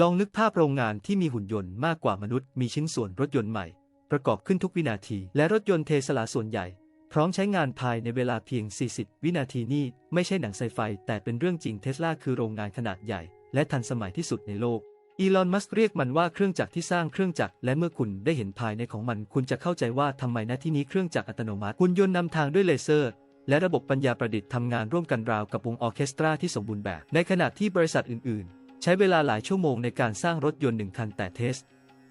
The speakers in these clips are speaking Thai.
ลองนึกภาพโรงงานที่มีหุ่นยนต์มากกว่ามนุษย์มีชิ้นส่วนรถยนต์ใหม่ ประกอบขึ้นทุกวินาที และรถยนต์เทสลาส่วนใหญ่ พร้อมใช้งานภายในเวลาเพียง 40 วินาทีนี่ไม่ใช่หนังไซไฟ แต่เป็นเรื่องจริงเทสลาคือโรงงานขนาดใหญ่ และทันสมัยที่สุดในโลกอีลอนมัสก์เรียกมันว่าเครื่องจักรที่สร้างเครื่องจักรและเมื่อคุณได้เห็นภายในของมัน คุณจะเข้าใจว่าทำไมณที่นี้เครื่องจักรอัตโนมัติหุ่นยนต์นำทางด้วยเลเซอร์และระบบปัญญาประดิษฐ์ทำงานร่วมกันราวกับวงออเคสตราที่สมบูรณ์แบบ ในขณะที่บริษัทอื่น ๆ ใช้เวลาหลายชั่วโมงในการสร้างรถยนต์หนึ่งคันแต่เทส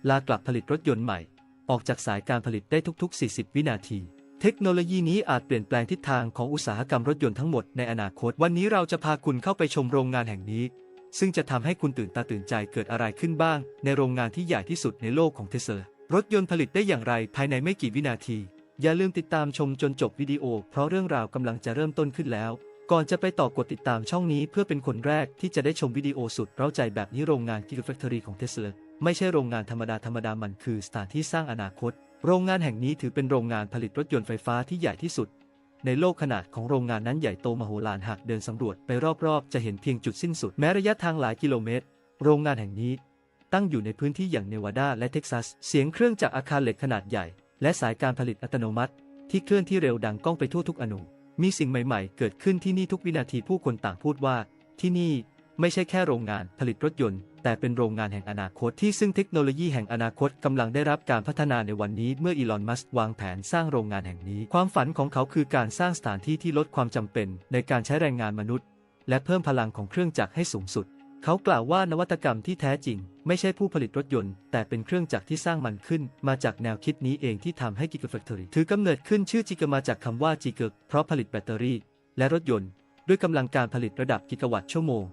ลากลับผลิตรถยนต์ใหม่ ออกจากสายการผลิตได้ทุก ๆ 40 วินาที เทคโนโลยีนี้อาจเปลี่ยนแปลงทิศทางของอุตสาหกรรมรถยนต์ทั้งหมดในอนาคต วันนี้เราจะพาคุณเข้าไปชมโรงงานแห่งนี้ ซึ่งจะทำให้คุณตื่นตาตื่นใจเกิดอะไรขึ้นบ้าง ในโรงงานที่ใหญ่ที่สุดในโลกของเทสลารถยนต์ผลิตได้อย่างไรภายในไม่กี่วินาที อย่าลืมติดตามชมจนจบวิดีโอ เพราะเรื่องราวกำลังจะเริ่มต้นขึ้นแล้ว ก่อนจะไปต่อกดติดตามช่องนี้เพื่อเป็นคนแรกที่จะได้ชมวิดีโอสุดเร้าใจแบบนี้โรงงาน Gigafactory ของเทสลาไม่ใช่โรงงานธรรมดาธรรมดามันคือสถานที่สร้างอนาคต โรงงานแห่งนี้ถือเป็นโรงงานผลิตรถยนต์ไฟฟ้าที่ใหญ่ที่สุด ในโลกขนาดของโรงงานนั้นใหญ่โตมโหฬารหากเดินสำรวจไปรอบๆ จะเห็นเพียงจุดสิ้นสุดแม้ระยะทางหลายกิโลเมตร โรงงานแห่งนี้ ตั้งอยู่ในพื้นที่อย่างเนวาดาและเท็กซัส เสียงเครื่องจากอาคารเหล็กขนาดใหญ่ และสายการผลิตอัตโนมัติ ที่เคลื่อนที่เร็วดังก้องไปทั่วทุกอนุ มีสิ่งใหม่ๆ เกิดขึ้นที่นี่ทุกวินาทีผู้คนต่างพูดว่า ที่นี่ไม่ใช่แค่โรงงานผลิตรถยนต์ แต่เป็นโรงงานแห่งอนาคตที่ซึ่งเทคโนโลยีแห่งอนาคตกำลังได้รับการพัฒนาในวันนี้เมื่ออีลอนมัสก์วางแผนสร้างโรงงานแห่งนี้ ความฝันของเขาคือการสร้างสถานที่ที่ลดความจำเป็น ในการใช้แรงงานมนุษย์ และเพิ่มพลังของเครื่องจักรให้สูงสุด เขากล่าวว่านวัตกรรมที่แท้จริง ไม่ใช่ผู้ผลิตรถยนต์ แต่เป็นเครื่องจักรที่สร้างมันขึ้น มาจากแนวคิดนี้เองที่ทำให้ Gigafactory ถือกำเนิดขึ้นชื่อจิกมาจากคำว่าจิกเพราะผลิตแบตเตอรี่ และรถยนต์ ด้วยกำลังการผลิตระดับกิกะวัตต์ชั่วโมง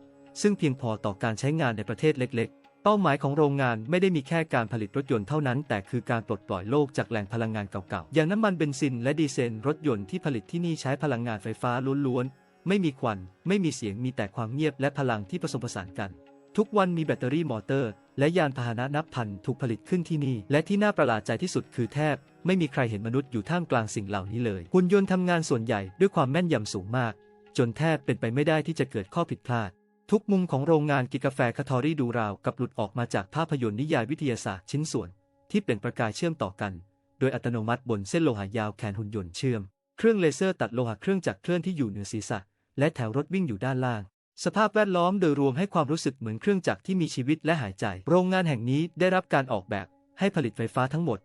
ซึ่งเพียงพอต่อการใช้งานในประเทศเล็ก ๆเป้าหมายของโรงงานไม่ได้มีแค่การผลิตรถยนต์เท่านั้น แต่คือการปลดปล่อยโลกจากแหล่งพลังงานเก่าๆ อย่างน้ำมันเบนซินและดีเซลรถยนต์ที่ผลิตที่นี่ใช้พลังงานไฟฟ้าล้วนๆ ไม่มีควัน ไม่มีเสียงมีแต่ความเงียบและพลังที่ผสมผสานกัน ทุกวันมีแบตเตอรี่มอเตอร์ และยานพาหนะนับพันถูกผลิตขึ้นที่นี่ และที่น่าประหลาดใจที่สุดคือแทบ ไม่มีใครเห็นมนุษย์อยู่ท่ามกลางสิ่งเหล่านี้เลยหุ่นยนต์ทำงานส่วนใหญ่ด้วยความแม่นยำสูงมาก จนแทบเป็นไปไม่ได้ที่จะเกิดข้อผิดพลาด ทุกมุมของโรงงานกิกาแฟคาทอรี่ดูราวกับหลุดออกมาจากภาพยนตร์นิยายวิทยาศาสตร์ชิ้นส่วน ที่เปล่งประกายเชื่อมต่อกัน โดยอัตโนมัติบนเส้นโลหะยาวแขนหุ่นยนต์เชื่อม เครื่องเลเซอร์ตัดโลหะเครื่องจักรเคลื่อนที่อยู่เหนือศีรษะ และแถวรถวิ่งอยู่ด้านล่าง สภาพแวดล้อมโดยรวมให้ความรู้สึกเหมือนเครื่องจักรที่มีชีวิตและหายใจ โรงงานแห่งนี้ได้รับการออกแบบให้ผลิตไฟฟ้าทั้งหมด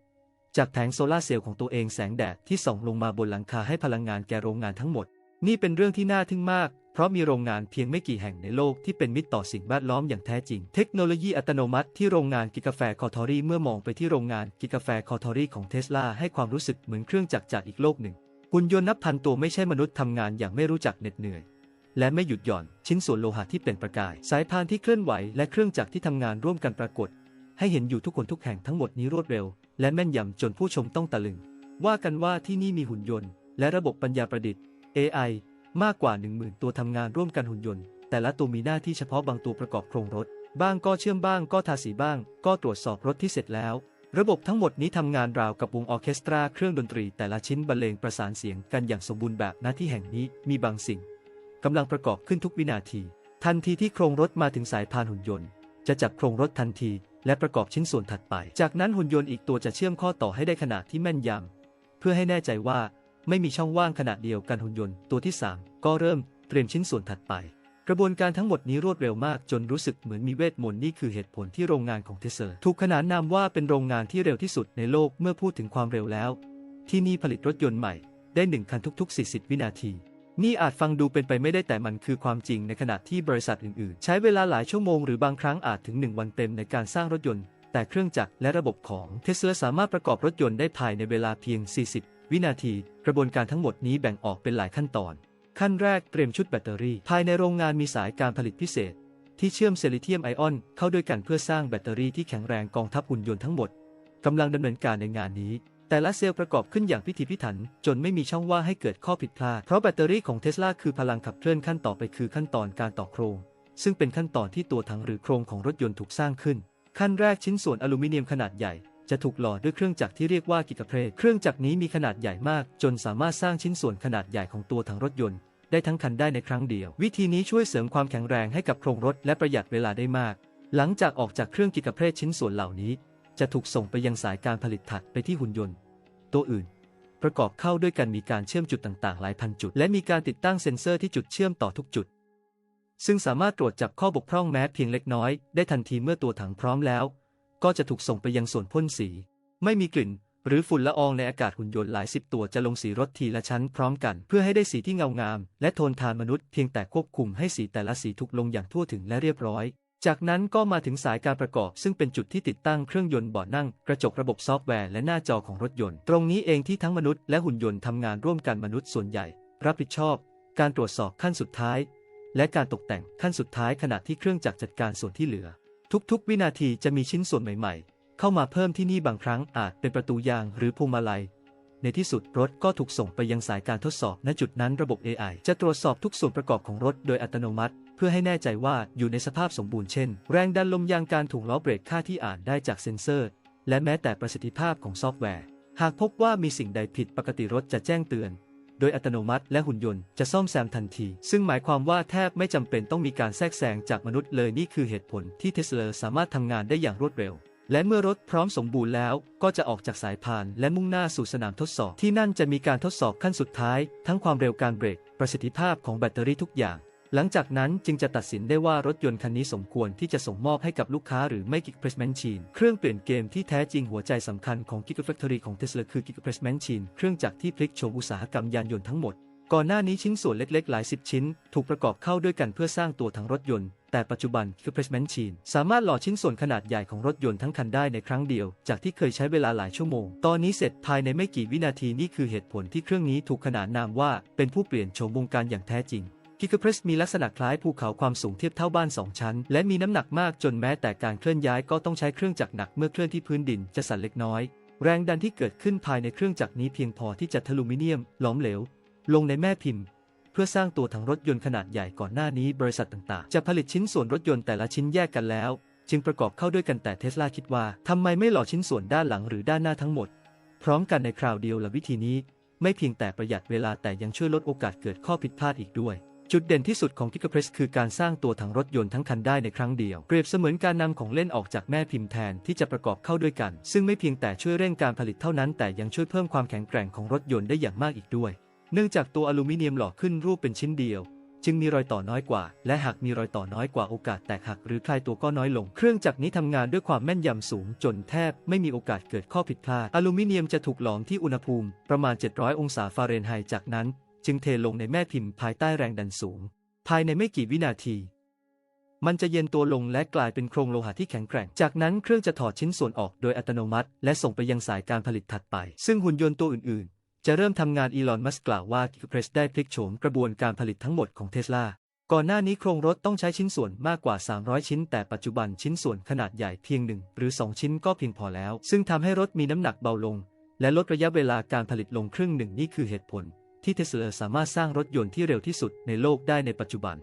จากแผงโซลาร์เซลล์ของตัวเองแสงแดดที่ส่องลงมาบนหลังคาให้พลังงานแก่โรงงานทั้งหมด นี่เป็นเรื่องที่น่าทึ่งมาก เพราะมีโรงงานเพียงไม่กี่แห่งในโลกที่เป็นมิตรต่อสิ่งแวดล้อมอย่างแท้จริง เทคโนโลยีอัตโนมัติที่โรงงานกิกาแฟคอทอรี่เมื่อมองไปที่โรงงานกิกาแฟคอทอรี่ของเทสลาให้ความรู้สึกเหมือนเครื่องจักรจากอีกโลกหนึ่ง หุ่นยนต์นับพันตัวไม่ใช่มนุษย์ทำงานอย่างไม่รู้จักเหน็ดเหนื่อย และไม่หยุดหย่อนชิ้นส่วนโลหะที่เปล่งประกาย สายพานที่เคลื่อนไหวและเครื่องจักรที่ทำงานร่วมกันปรากฏ ให้เห็นอยู่ทุกคนทุกแห่งทั้งหมดนี้รวดเร็ว และแม่นยำจนผู้ชมต้องตะลึง ว่ากันว่าที่นี่มีหุ่นยนต์ และระบบปัญญาประดิษฐ์ AI มากกว่า 10,000 ตัวทำงานร่วมกันหุ่นยนต์ แต่ละตัวมีหน้าที่เฉพาะบางตัวประกอบโครงรถ บ้างก็เชื่อมบ้างก็ทาสีบ้าง ก็ตรวจสอบรถที่เสร็จแล้ว ระบบทั้งหมดนี้ทำงานราวกับวงออเคสตราเครื่องดนตรีแต่ละชิ้นบรรเลงประสานเสียงกันอย่างสมบูรณ์แบบหน้าที่แห่งนี้มีบางสิ่งกำลังประกอบขึ้นทุกวินาที ทันทีที่โครงรถมาถึงสายพานหุ่นยนต์ จะจับโครงรถทันที และประกอบชิ้นส่วนถัดไป จากนั้นหุ่นยนต์อีกตัวจะเชื่อมข้อต่อให้ได้ขนาดที่แม่นยำเพื่อให้แน่ใจว่าไม่มีช่องว่างขนาดเดียวกันหุ่นยนต์ตัวที่ 3 ก็เริ่มเตรียมชิ้นส่วนถัดไป กระบวนการทั้งหมดนี้รวดเร็วมากจนรู้สึกเหมือนมีเวทมนต์นี่คือเหตุผลที่โรงงานของเทสลาถูกขนานนามว่าเป็นโรงงานที่เร็วที่สุดในโลกเมื่อพูดถึงความเร็วแล้ว ที่นี่ผลิตรถยนต์ใหม่ได้หนึ่งคันทุกๆ 40 วินาที นี่อาจฟังดูเป็นไปไม่ได้แต่มันคือความจริงในขณะที่บริษัทอื่นๆ ใช้เวลาหลายชั่วโมงหรือบางครั้งอาจถึง 1 วันเต็มในการสร้างรถยนต์ แต่เครื่องจักรและระบบของเทสลาสามารถประกอบรถยนต์ได้ภายในเวลาเพียง 40 วินาที กระบวนการทั้งหมดนี้แบ่งออกเป็นหลายขั้นตอน ขั้นแรกเตรียมชุดแบตเตอรี่ ภายในโรงงานมีสายการผลิตพิเศษ ที่เชื่อมเซลิเทียมไอออน เข้าด้วยกันเพื่อสร้างแบตเตอรี่ที่แข็งแรงกองทัพหุ่นยนต์ทั้งหมดกำลังดำเนินการในงานนี้ แต่ละเซลล์ประกอบขึ้นอย่างพิถีพิถัน จนไม่มีช่องว่างให้เกิดข้อผิดพลาด เพราะแบตเตอรี่ของเทสลาคือพลังขับเคลื่อนขั้นต่อไปคือขั้นตอนการต่อโครง ซึ่งเป็นขั้นตอนที่ตัวถังหรือโครงของรถยนต์ถูกสร้างขึ้น ขั้นแรกชิ้นส่วนอลูมิเนียมขนาดใหญ่จะถูกหล่อด้วยเครื่องจักรที่เรียกว่ากิกะเพรเครื่องจักรนี้มีขนาดใหญ่มาก จนสามารถสร้างชิ้นส่วนขนาดใหญ่ของตัวถังรถยนต์ ได้ทั้งคันได้ในครั้งเดียว วิธีนี้ช่วยเสริมความแข็งแรงให้กับโครงรถและประหยัดเวลาได้มาก หลังจากออกจากเครื่องกิกะเพรสชิ้นส่วนเหล่านี้ จะถูกส่งไปยังสายการผลิตถัดไปที่หุ่นยนต์ ตัวอื่น ประกอบเข้าด้วยกันมีการเชื่อมจุดต่างๆ หลายพันจุด และมีการติดตั้งเซ็นเซอร์ที่จุดเชื่อมต่อทุกจุด ซึ่งสามารถตรวจจับข้อบกพร่องแม้เพียงเล็กน้อย ได้ทันทีเมื่อตัวถังพร้อมแล้ว ก็จะถูกส่งไปยังส่วนพ่นสี ไม่มีกลิ่น หรือฝุ่นละอองในอากาศหุ่นยนต์หลายสิบตัวจะลงสีรถทีละชั้นพร้อมกัน เพื่อให้ได้สีที่เงางาม และโทนทานมนุษย์เพียงแต่ควบคุมให้สีแต่ละสีถูกลงอย่างทั่วถึงและเรียบร้อย จากนั้นก็มาถึงสายการประกอบ ซึ่งเป็นจุดที่ติดตั้งเครื่องยนต์เบาะนั่ง กระจกระบบซอฟต์แวร์และหน้าจอของรถยนต์ ตรงนี้เองที่ทั้งมนุษย์และหุ่นยนต์ทำงานร่วมกันมนุษย์ส่วนใหญ่ รับผิดชอบ การตรวจสอบขั้นสุดท้าย และการตกแต่งขั้นสุดท้ายขณะที่เครื่องจักรจัดการส่วนที่เหลือ ทุกๆ วินาทีจะมีชิ้นส่วนใหม่ๆ เข้ามาเพิ่มที่นี่บางครั้งอาจเป็นประตูยางหรือพวงมาลัย ในที่สุดรถก็ถูกส่งไปยังสายการทดสอบ ณจุดนั้นระบบ AI จะตรวจสอบทุกส่วนประกอบของรถโดยอัตโนมัติ เพื่อให้แน่ใจว่าอยู่ในสภาพสมบูรณ์เช่น แรงดันลมยางการถ่วงล้อเบรกค่าที่อ่านได้จากเซ็นเซอร์ และแม้แต่ประสิทธิภาพของซอฟต์แวร์ หากพบว่ามีสิ่งใดผิดปกติรถจะแจ้งเตือนโดยอัตโนมัติและหุ่นยนต์จะซ่อมแซมทันที ซึ่งหมายความว่าแทบไม่จำเป็นต้องมีการแทรกแซงจากมนุษย์เลยนี่คือเหตุผลที่เทสลาสามารถทำงานได้อย่างรวดเร็ว และเมื่อรถพร้อมสมบูรณ์แล้วก็จะออกจากสายพานและมุ่งหน้าสู่สนามทดสอบ ที่นั่นจะมีการทดสอบขั้นสุดท้าย ทั้งความเร็วการเบรก ประสิทธิภาพของแบตเตอรี่ทุกอย่าง หลังจากนั้นจึงจะตัดสินได้ว่ารถยนต์คันนี้สมควรที่จะส่งมอบให้กับลูกค้าหรือไม่ Gigapress Machine เครื่องเปลี่ยนเกมที่แท้จริงหัวใจสำคัญของ Gigafactory ของ Tesla คือ Gigapress Machine เครื่องจักรที่พลิกโฉมอุตสาหกรรมยานยนต์ทั้งหมด ก่อนหน้านี้ชิ้นส่วนเล็กๆ หลายสิบชิ้น ถูกประกอบเข้าด้วยกันเพื่อสร้างตัวถังรถยนต์ แต่ปัจจุบัน Gigapress Machine สามารถหล่อชิ้นส่วนขนาดใหญ่ของรถยนต์ทั้งคันได้ในครั้งเดียว จากที่เคยใช้เวลาหลายชั่วโมง ตอนนี้เสร็จภายในไม่กี่วินาทีนี่คือเหตุผลที่เครื่องนี้ถูกขนานนามว่า เป็นผู้เปลี่ยนโฉมวงการอย่างแท้จริง Gigapress มีลักษณะคล้ายภูเขาความสูงเทียบเท่าบ้าน 2 ชั้น และมีน้ำหนักมากจนแม้แต่การเคลื่อนย้ายก็ต้องใช้เครื่องจักรหนักเมื่อเคลื่อนที่พื้นดินจะสั่นเล็กน้อย แรงดันที่เกิดขึ้นภายในเครื่องจักรนี้เพียงพอที่จะทะลุมิเนียมหลอมเหลว ลงในแม่พิมพ์ เพื่อสร้างตัวถังรถยนต์ขนาดใหญ่ก่อนหน้านี้บริษัทต่างๆ จะผลิตชิ้นส่วนรถยนต์แต่ละชิ้นแยกกันแล้ว จึงประกอบเข้าด้วยกันแต่เทสลาคิดว่าทำไมไม่หล่อชิ้นส่วนด้านหลังหรือด้านหน้าทั้งหมด พร้อมกันในคราวเดียวและวิธีนี้ ไม่เพียงแต่ประหยัดเวลาแต่ยังช่วยลดโอกาสเกิดข้อผิดพลาดอีกด้วยจุดเด่นที่สุดของ Gigapress คือการสร้างตัวถังรถยนต์ทั้งคันได้ในครั้งเดียว เปรียบเสมือนการนำของเล่นออกจากแม่พิมพ์แทนที่จะประกอบเข้าด้วยกัน ซึ่งไม่เพียงแต่ช่วยเร่งการผลิตเท่านั้น แต่ยังช่วยเพิ่มความแข็งแกร่งของรถยนต์ได้อย่างมากอีกด้วย เนื่องจากตัวอลูมิเนียมหล่อขึ้นรูปเป็นชิ้นเดียว จึงมีรอยต่อน้อยกว่า และหากมีรอยต่อน้อยกว่าโอกาสแตกหักหรือคลายตัวก็น้อยลง เครื่องจักรนี้ทำงานด้วยความแม่นยำสูง จนแทบไม่มีโอกาสเกิดข้อผิดพลาด อลูมิเนียมจะถูกหลอมที่อุณหภูมิประมาณ 700 องศาฟาเรนไฮต์จากนั้น จึงเทลงในแม่พิมพ์ภายใต้แรงดันสูง ภายในไม่กี่วินาทีมันจะเย็นตัวลงและกลายเป็นโครงโลหะที่แข็งแกร่ง จากนั้นเครื่องจะถอดชิ้นส่วนออกโดยอัตโนมัติ และส่งไปยังสายการผลิตถัดไป ซึ่งหุ่นยนต์ตัวอื่น ๆ จะเริ่มทำงานอีลอนมัสก์กล่าวว่า Gigapress ได้พลิกโฉมกระบวนการผลิตทั้งหมดของเทสลาก่อนหน้านี้โครงรถต้องใช้ชิ้นส่วนมากกว่า 300 ชิ้น แต่ปัจจุบันชิ้นส่วนขนาดใหญ่เพียงหนึ่งหรือ 2 ชิ้นก็เพียงพอแล้ว ซึ่งทำให้รถมีน้ำหนักเบาลง และลดระยะเวลาการผลิตลงครึ่งหนึ่งนี่คือเหตุผล ที่เทสลาสามารถสร้างรถยนต์ที่เร็วที่สุดในโลกได้ในปัจจุบัน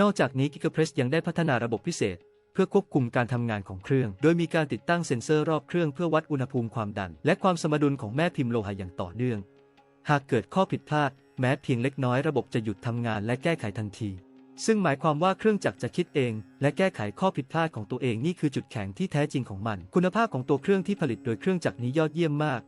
นอกจากนี้ Gigapress ยังได้พัฒนาระบบพิเศษ เพื่อควบคุมการทำงานของเครื่อง โดยมีการติดตั้งเซ็นเซอร์รอบเครื่องเพื่อวัดอุณหภูมิความดัน และความสมดุลของแม่พิมพ์โลหะอย่างต่อเนื่อง หากเกิดข้อผิดพลาด แม้เพียงเล็กน้อยระบบจะหยุดทำงานและแก้ไขทันที ซึ่งหมายความว่าเครื่องจักรจะคิดเอง และแก้ไขข้อผิดพลาดของตัวเองนี่คือจุดแข็งที่แท้จริงของมัน คุณภาพของตัวเครื่องที่ผลิตโดยเครื่องจักรนี้ยอดเยี่ยมมาก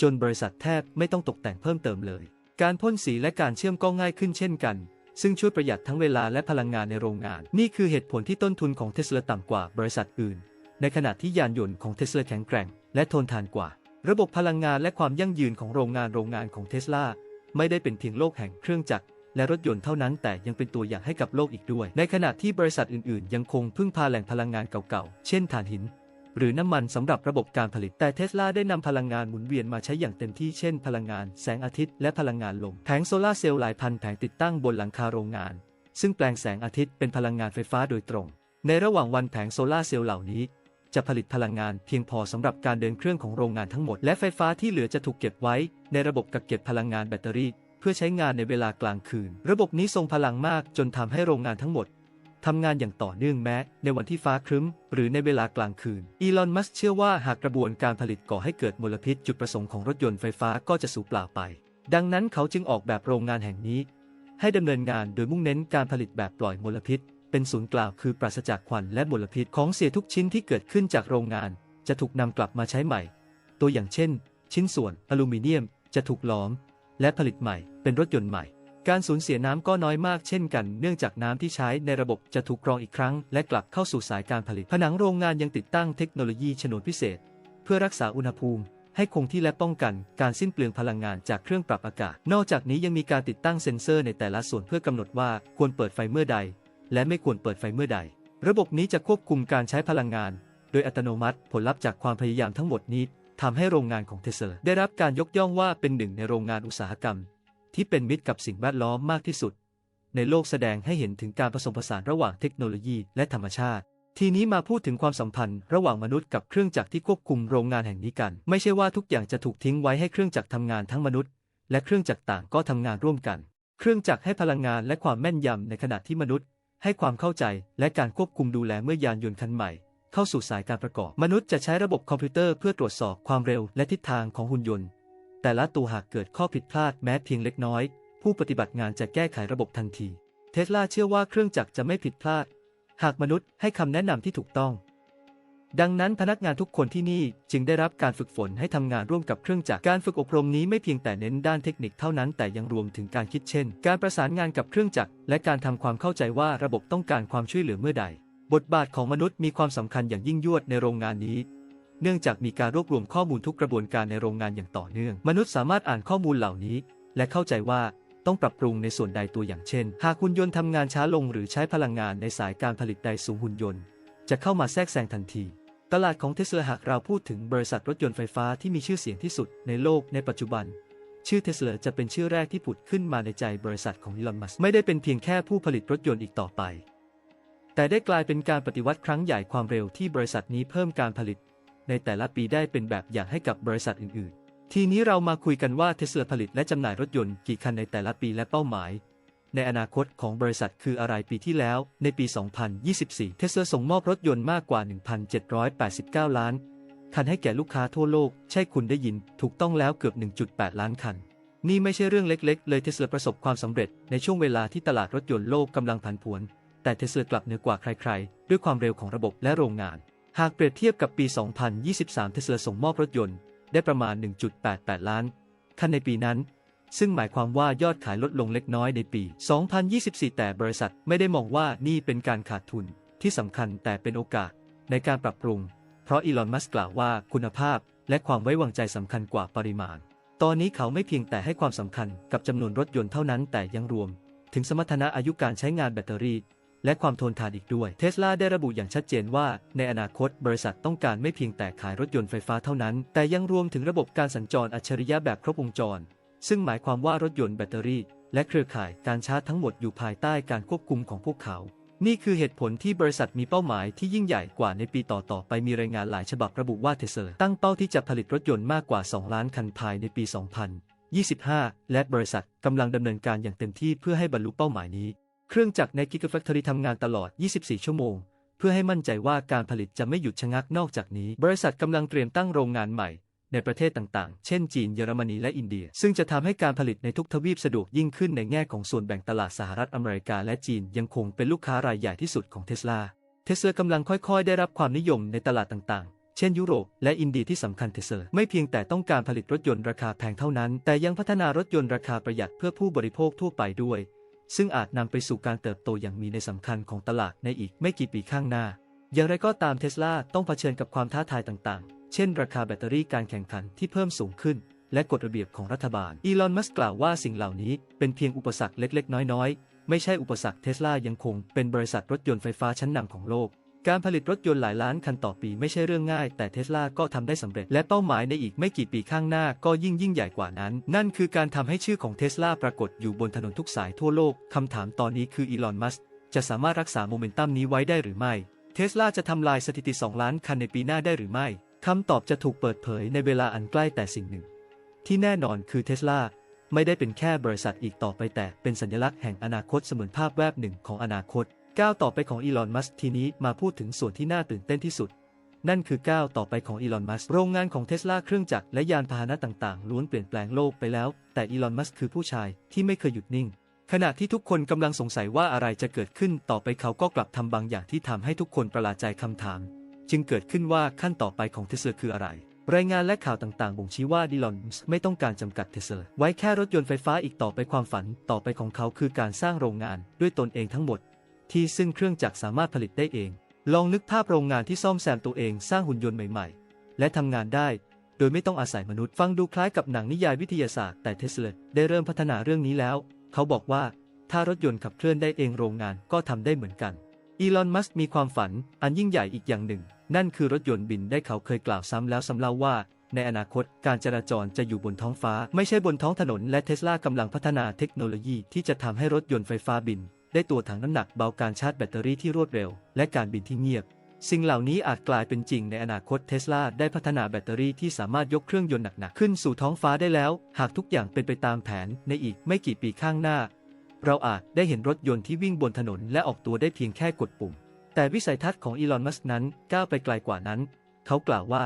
จนบริษัทแทบไม่ต้องตกแต่งเพิ่มเติมเลย การพ่นสีและการเชื่อมก็ง่ายขึ้นเช่นกัน ซึ่งช่วยประหยัดทั้งเวลาและพลังงานในโรงงาน นี่คือเหตุผลที่ต้นทุนของเทสลาต่ำกว่าบริษัทอื่น ในขณะที่ยานยนต์ของเทสลาแข็งแกร่ง และทนทานกว่า ระบบพลังงานและความยั่งยืนของโรงงานโรงงานของเทสลาไม่ได้เป็นเพียงโลกแห่งเครื่องจักรและรถยนต์เท่านั้นแต่ยังเป็นตัวอย่างให้กับโลกอีกด้วย ในขณะที่บริษัทอื่นๆ ยังคงพึ่งพาแหล่งพลังงานเก่าๆ เช่นถ่านหิน หรือน้ำมันสำหรับระบบการผลิต แต่เทสลาได้นำพลังงานหมุนเวียนมาใช้อย่างเต็มที่เช่น พลังงานแสงอาทิตย์และพลังงานลมแผงโซลาเซลล์หลายพันแผงติดตั้งบนหลังคาโรงงาน ซึ่งแปลงแสงอาทิตย์เป็นพลังงานไฟฟ้าโดยตรง ในระหว่างวันแผงโซลาเซลล์เหล่านี้ จะผลิตพลังงานเพียงพอสำหรับการเดินเครื่องของโรงงานทั้งหมด และไฟฟ้าที่เหลือจะถูกเก็บไว้ ในระบบกักเก็บพลังงานแบตเตอรี่ เพื่อใช้งานในเวลากลางคืน ระบบนี้ทรงพลังมากจนทำให้โรงงานทั้งหมดทำงานอย่างต่อเนื่องแม้ ในวันที่ฟ้าครึ้ม หรือในเวลากลางคืน อีลอน มัสเชื่อว่าหากกระบวนการผลิตก่อให้เกิดมลพิษจุดประสงค์ของรถยนต์ไฟฟ้าก็จะสูญเปล่าไป ดังนั้นเขาจึงออกแบบโรงงานแห่งนี้ ให้ดำเนินงานโดยมุ่งเน้นการผลิตแบบปล่อยมลพิษ เป็นศูนย์กลางคือปราศจากควันและมลพิษของเสียทุกชิ้นที่เกิดขึ้นจากโรงงาน จะถูกนำกลับมาใช้ใหม่ ตัวอย่างเช่น ชิ้นส่วนอลูมิเนียมจะถูกหลอม และผลิตใหม่เป็นรถยนต์ใหม่ การสูญเสียน้ำก็น้อยมากเช่นกัน เนื่องจากน้ำที่ใช้ในระบบจะถูกกรองอีกครั้ง และกลับเข้าสู่สายการผลิต ผนังโรงงานยังติดตั้งเทคโนโลยีฉนวนพิเศษ เพื่อรักษาอุณหภูมิให้คงที่และป้องกันการสิ้นเปลืองพลังงานจากเครื่องปรับอากาศ นอกจากนี้ยังมีการติดตั้งเซ็นเซอร์ในแต่ละส่วนเพื่อกำหนดว่าควรเปิดไฟเมื่อใด และไม่ควรเปิดไฟเมื่อใด ระบบนี้จะควบคุมการใช้พลังงาน โดยอัตโนมัติผลลัพธ์จากความพยายามทั้งหมดนี้ทำให้โรงงานของเทสลาได้รับการยกย่องว่าเป็นหนึ่งในโรงงานอุตสาหกรรม ที่เป็นมิตรกับสิ่งแวดล้อมมากที่สุด ในโลกแสดงให้เห็นถึงการผสมผสานระหว่างเทคโนโลยีและธรรมชาติ ทีนี้มาพูดถึงความสัมพันธ์ระหว่างมนุษย์กับเครื่องจักรที่ควบคุมโรงงานแห่งนี้กัน ไม่ใช่ว่าทุกอย่างจะถูกทิ้งไว้ให้เครื่องจักรทำงานทั้งมนุษย์ และเครื่องจักรต่างก็ทำงานร่วมกัน เครื่องจักรให้พลังงานและความแม่นยำในขณะที่มนุษย์ ให้ความเข้าใจและการควบคุมดูแลเมื่อยานยนต์คันใหม่ เข้าสู่สายการประกอบ มนุษย์จะใช้ระบบคอมพิวเตอร์เพื่อตรวจสอบความเร็วและทิศทางของหุ่นยนต์ แต่ละตัวหากเกิดข้อผิดพลาดแม้เพียงเล็กน้อย ผู้ปฏิบัติงานจะแก้ไขระบบทันที เทสลาเชื่อว่าเครื่องจักรจะไม่ผิดพลาด หากมนุษย์ให้คำแนะนำที่ถูกต้อง ดังนั้นพนักงานทุกคนที่นี่จึงได้รับการฝึกฝนให้ทำงานร่วมกับเครื่องจักร การฝึกอบรมนี้ไม่เพียงแต่เน้นด้านเทคนิคเท่านั้นแต่ยังรวมถึงการคิดเช่น การประสานงานกับเครื่องจักร และการทำความเข้าใจว่าระบบต้องการความช่วยเหลือเมื่อใด บทบาทของมนุษย์มีความสำคัญอย่างยิ่งยวดในโรงงานนี้ เนื่องจากมีการรวบรวมข้อมูลทุกกระบวนการในโรงงานอย่างต่อเนื่อง มนุษย์สามารถอ่านข้อมูลเหล่านี้ และเข้าใจว่าต้องปรับปรุงในส่วนใดตัวอย่างเช่น หากหุ่นยนต์ทำงานช้าลงหรือใช้พลังงานในสายการผลิตใดสูงหุ่นยนต์ จะเข้ามาแทรกแซงทันที ตลาดของเทสลาหากเราพูดถึงบริษัทรถยนต์ไฟฟ้าที่มีชื่อเสียงที่สุดในโลกในปัจจุบัน ชื่อเทสลาจะเป็นชื่อแรกที่ผุดขึ้นมาในใจบริษัทของอีลอน มัสไม่ได้เป็นเพียงแค่ผู้ผลิตรถยนต์อีกต่อไป แต่ได้กลายเป็นการปฏิวัติครั้งใหญ่ความเร็วที่บริษัทนี้เพิ่มการผลิต ในแต่ละปีได้เป็นแบบอย่างให้กับบริษัทอื่น ๆ ทีนี้เรามาคุยกันว่าเทสลาผลิตและจำหน่ายรถยนต์กี่คันในแต่ละปีและเป้าหมาย ในอนาคตของบริษัทคืออะไรปีที่แล้ว ในปี 2024 เทสลาส่งมอบรถยนต์มากกว่า 1,789 ล้าน คันให้แก่ลูกค้าทั่วโลก ใช่คุณได้ยิน ถูกต้องแล้วเกือบ 1.8 ล้านคัน นี่ไม่ใช่เรื่องเล็กๆ เลยเทสลาประสบความสำเร็จในช่วงเวลาที่ตลาดรถยนต์โลกกำลังผันผวน แต่เทสลากลับเหนือกว่าใครๆ ด้วยความเร็วของระบบและโรงงาน หากเปรียบเทียบกับปี 2023 เทสลาส่งมอบรถยนต์ ได้ประมาณ 1.88 ล้านคันในปีนั้น ซึ่งหมายความว่ายอดขายลดลงเล็กน้อยในปี 2024 แต่บริษัทไม่ได้มองว่านี่เป็นการขาดทุนที่สำคัญแต่เป็นโอกาสในการปรับปรุง เพราะอีลอน มัสก์กล่าวว่าคุณภาพและความไว้วางใจสำคัญกว่าปริมาณ ตอนนี้เขาไม่เพียงแต่ให้ความสำคัญกับจำนวนรถยนต์เท่านั้นแต่ยังรวม ถึงสมรรถนะอายุการใช้งานแบตเตอรี่ และความทนทานอีกด้วย เทสลาได้ระบุอย่างชัดเจนว่า ในอนาคตบริษัทต้องการไม่เพียงแต่ขายรถยนต์ไฟฟ้าเท่านั้น แต่ยังรวมถึงระบบการสัญจรอัจฉริยะแบบครบวงจร ซึ่งหมายความว่ารถยนต์แบตเตอรี่ และเครือข่ายการชาร์จทั้งหมดอยู่ภายใต้การควบคุมของพวกเขา นี่คือเหตุผลที่บริษัทมีเป้าหมายที่ยิ่งใหญ่กว่าในปีต่อๆไปมีรายงานหลายฉบับระบุว่าเทสลาตั้งเป้าที่จะผลิตรถยนต์มากกว่า 2 ล้านคันภายในปี 2025 และบริษัทกำลังดำเนินการอย่างเต็มที่เพื่อให้บรรลุเป้าหมายนี้ เครื่องจักรใน Gigafactory ทำงานตลอด 24 ชั่วโมง เพื่อให้มั่นใจว่าการผลิตจะไม่หยุดชะงักนอกจากนี้ บริษัทกำลังเตรียมตั้งโรงงานใหม่ ในประเทศต่างๆ เช่นจีน เยอรมนี และอินเดีย ซึ่งจะทำให้การผลิตในทุกทวีปสะดวกยิ่งขึ้นในแง่ของส่วนแบ่งตลาดสหรัฐอเมริกา และจีนยังคงเป็นลูกค้ารายใหญ่ที่สุดของเทสลา เทสลากำลังค่อยๆ ได้รับความนิยมในตลาดต่างๆเช่นยุโรปและอินเดียที่สำคัญเทสลาไม่เพียงแต่ต้องการผลิตรถยนต์ราคาแพงเท่านั้น แต่ยังพัฒนารถยนต์ราคาประหยัดเพื่อผู้บริโภคทั่วไปด้วย ซึ่งอาจนำไปสู่การเติบโตอย่างมีในสำคัญของตลาดในอีกไม่กี่ปีข้างหน้า อย่างไรก็ตามเทสลาต้องเผชิญกับความท้าทายต่างๆ เช่น ราคาแบตเตอรี่การแข่งขันที่เพิ่มสูงขึ้น และกฎระเบียบของรัฐบาล อีลอน มัสก์กล่าวว่าสิ่งเหล่านี้เป็นเพียงอุปสรรคเล็ก ๆ น้อย ๆ ไม่ใช่อุปสรรคเทสลายังคงเป็นบริษัทรถยนต์ไฟฟ้าชั้นนำของโลก การผลิตรถยนต์หลายล้านคันต่อปีไม่ใช่เรื่องง่าย แต่เทสลาก็ทำได้สำเร็จ และเป้าหมายในอีกไม่กี่ปีข้างหน้าก็ยิ่งยิ่งใหญ่กว่านั้น นั่นคือการทำให้ชื่อของเทสลาปรากฏอยู่บนถนนทุกสายทั่วโลกคำถามตอนนี้คืออีลอน มัสก์จะสามารถรักษาโมเมนตัมนี้ไว้ได้หรือไม่ เทสลาจะทำลายสถิติ 2 ล้านคันในปีหน้าได้หรือไม่ คำตอบจะถูกเปิดเผยในเวลาอันใกล้แต่สิ่งหนึ่ง ที่แน่นอนคือเทสลาไม่ได้เป็นแค่บริษัทอีกต่อไปแต่เป็นสัญลักษณ์แห่งอนาคตเสมือนภาพแวบหนึ่งของอนาคตก้าวต่อไปของอีลอนมัสก์ทีนี้มาพูดถึงส่วนที่น่าตื่นเต้นที่สุด นั่นคือก้าวต่อไปของอีลอนมัสก์โรงงานของเทสลาเครื่องจักรและยานพาหนะต่างๆ ล้วนเปลี่ยนแปลงโลกไปแล้ว แต่อีลอนมัสก์คือผู้ชายที่ไม่เคยหยุดนิ่ง ขณะที่ทุกคนกำลังสงสัยว่าอะไรจะเกิดขึ้นต่อไปเขาก็กลับทำบางอย่างที่ทำให้ทุกคนประหลาดใจคำถาม จึงเกิดขึ้นว่าขั้นต่อไปของเทสลาคืออะไร รายงานและข่าวต่างๆ บ่งชี้ว่าดิลอนไม่ต้องการจำกัดเทสลาไว้แค่รถยนต์ไฟฟ้าอีกต่อไปความฝันต่อไปของเขาคือการสร้างโรงงานด้วยตนเองทั้งหมด ที่ซึ่งเครื่องจักรสามารถผลิตได้เอง ลองนึกภาพโรงงานที่ซ่อมแซมตัวเองสร้างหุ่นยนต์ใหม่ๆ และทำงานได้โดยไม่ต้องอาศัยมนุษย์ฟังดูคล้ายกับหนังนิยายวิทยาศาสตร์แต่เทสลาได้เริ่มพัฒนาเรื่องนี้แล้ว เขาบอกว่าถ้ารถยนต์ขับเคลื่อนได้เองโรงงานก็ทำได้เหมือนกัน อีลอนมัสก์มีความฝันอันยิ่งใหญ่อีกอย่างหนึ่ง นั่นคือรถยนต์บินได้เขาเคยกล่าวซ้ำแล้วซ้ำเล่าว่า ในอนาคตการจราจรจะอยู่บนท้องฟ้า ไม่ใช่บนท้องถนนและเทสลากำลังพัฒนาเทคโนโลยีที่จะทำให้รถยนต์ไฟฟ้าบิน ได้ตัวถังน้ำหนักเบาการชาร์จแบตเตอรี่ที่รวดเร็ว และการบินที่เงียบ สิ่งเหล่านี้อาจกลายเป็นจริงในอนาคตเทสลาได้พัฒนาแบตเตอรี่ที่สามารถยกเครื่องยนต์หนักๆขึ้นสู่ท้องฟ้าได้แล้ว หากทุกอย่างเป็นไปตามแผนในอีกไม่กี่ปีข้างหน้า เราอาจได้เห็นรถยนต์ที่วิ่งบนถนนและออกตัวได้เพียงแค่กดปุ่ม แต่วิสัยทัศน์ของอีลอน มัสก์นั้นก้าวไปไกลกว่านั้น เขากล่าวว่า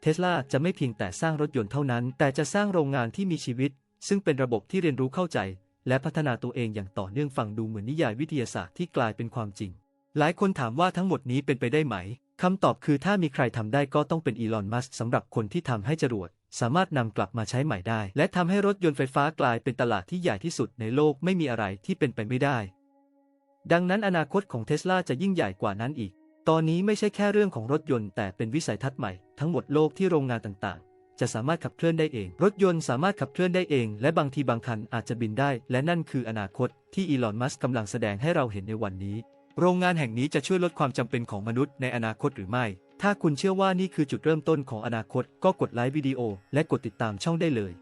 เทสลาจะไม่เพียงแต่สร้างรถยนต์เท่านั้น แต่จะสร้างโรงงานที่มีชีวิต ซึ่งเป็นระบบที่เรียนรู้เข้าใจ และพัฒนาตัวเองอย่างต่อเนื่องฟังดูเหมือนนิยายวิทยาศาสตร์ที่กลายเป็นความจริง หลายคนถามว่าทั้งหมดนี้เป็นไปได้ไหมคำตอบคือถ้ามีใครทำได้ก็ต้องเป็นอีลอน มัสก์สำหรับคนที่ทำให้จรวด สามารถนำกลับมาใช้ใหม่ได้ และทำให้รถยนต์ไฟฟ้ากลายเป็นตลาดที่ใหญ่ที่สุดในโลกไม่มีอะไรที่เป็นไปไม่ได้ ดังนั้นอนาคตของเทสลาจะยิ่งใหญ่กว่านั้นอีก ตอนนี้ไม่ใช่แค่เรื่องของรถยนต์แต่เป็นวิสัยทัศน์ใหม่ทั้งหมดโลกที่โรงงานต่างๆ จะสามารถขับเคลื่อนได้เอง รถยนต์สามารถขับเคลื่อนได้เอง และบางทีบางคันอาจจะบินได้ และนั่นคืออนาคตที่อีลอน มัสก์กำลังแสดงให้เราเห็นในวันนี้ โรงงานแห่งนี้จะช่วยลดความจำเป็นของมนุษย์ในอนาคตหรือไม่ ถ้าคุณเชื่อว่านี่คือจุดเริ่มต้นของอนาคต ก็กดไลค์วิดีโอและกดติดตามช่องได้เลย